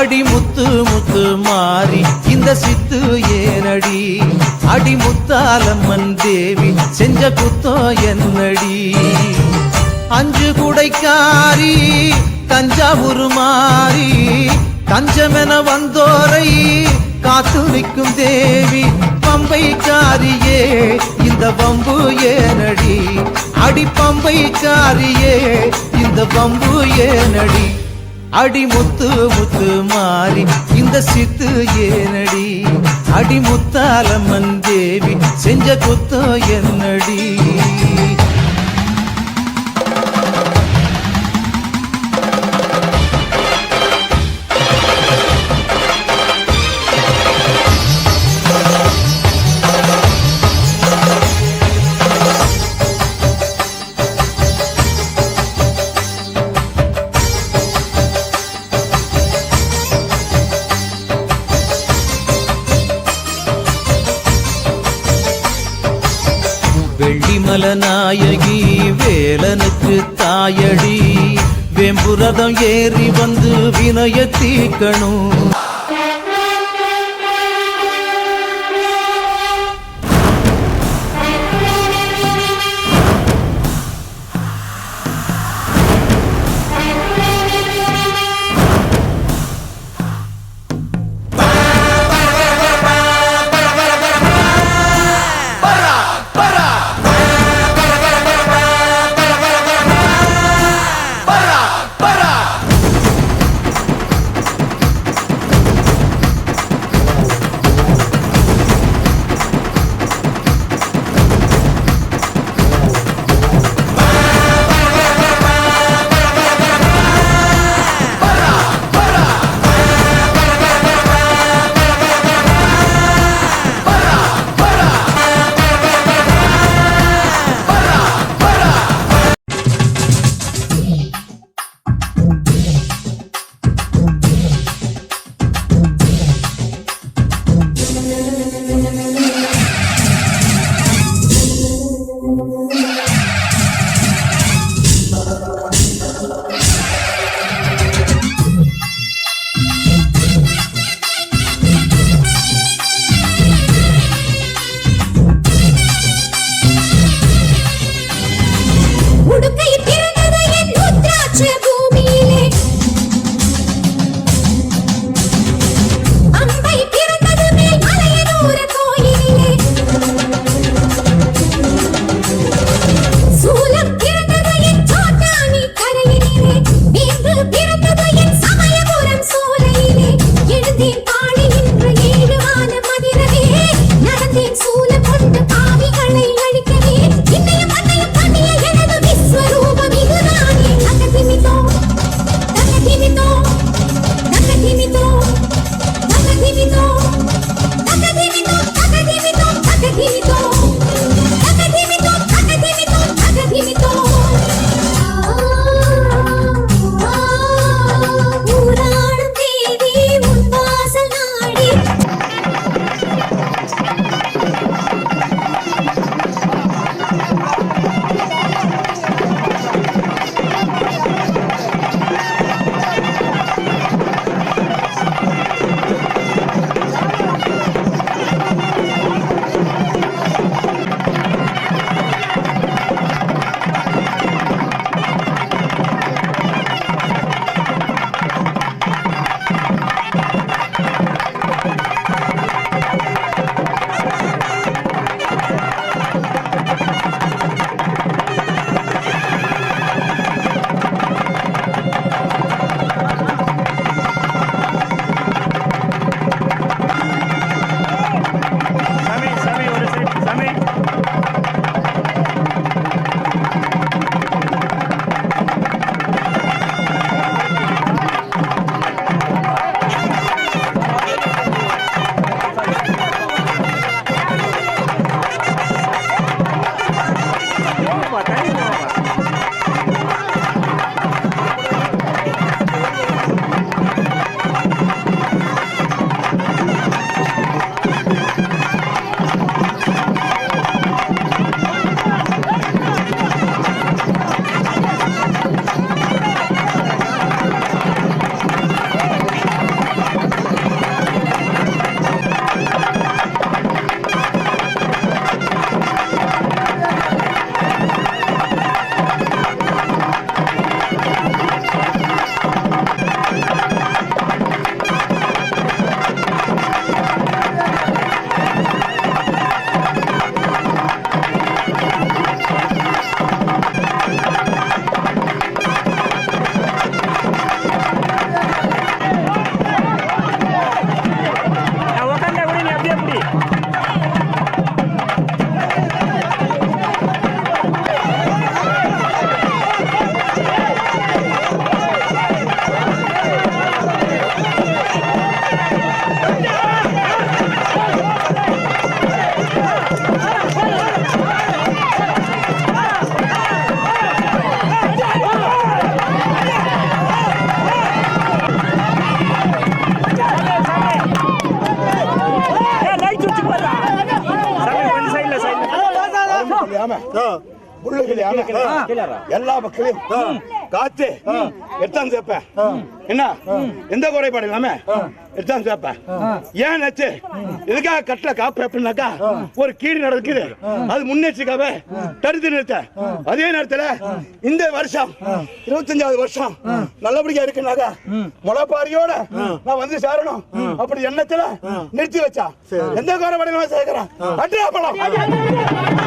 அடி முத்து முத்து மாறி இந்த சித்து ஏனடி? அடி முத்தாலம்மன் தேவி செஞ்ச குத்தோ என்னடி? அஞ்சு குடைக்காரி தஞ்சாவூர் மாறி தஞ்சமென வந்தோரை காத்து நிற்கும் தேவி பம்பைக்காரியே இந்த பம்பு ஏனடி? அடி பம்பைக்காரியே இந்த பம்பு ஏனடி? அடி முத்து முத்து மாறி இந்த சித்து ஏனடி? அடி முத்தாலம்மன் தேவி செஞ்ச குத்தோ என்னடி? வெள்ளிமல வேலனுக்கு தாயடி. வெம்புரதம் ஏறி வந்து வினய தீக்கணும் கிளியாம புல்லு கிளியாம எல்லா மக்களையும். காத்து. சேர்ப்பேன் என்ன? எந்த குறைபாடு இல்லாம? ஏன் நச்சு இதுக்காக கட்டல காப்பு எப்படின்னாக்கா ஒரு கீடு நடக்குது. அது முன்னெச்சரிக்காக தடுத்து நிறுத்த. அதே நேரத்துல இந்த வருஷம் இருபத்தஞ்சாவது வருஷம் நல்லபடியா இருக்குனாக்கா முளைப்பாரியோட நான் வந்து சேரணும். அப்படி எண்ணத்துல நிறுத்தி வச்சா. எந்த குறைபாடு சேர்க்கிறேன். அட்ரா பழம்.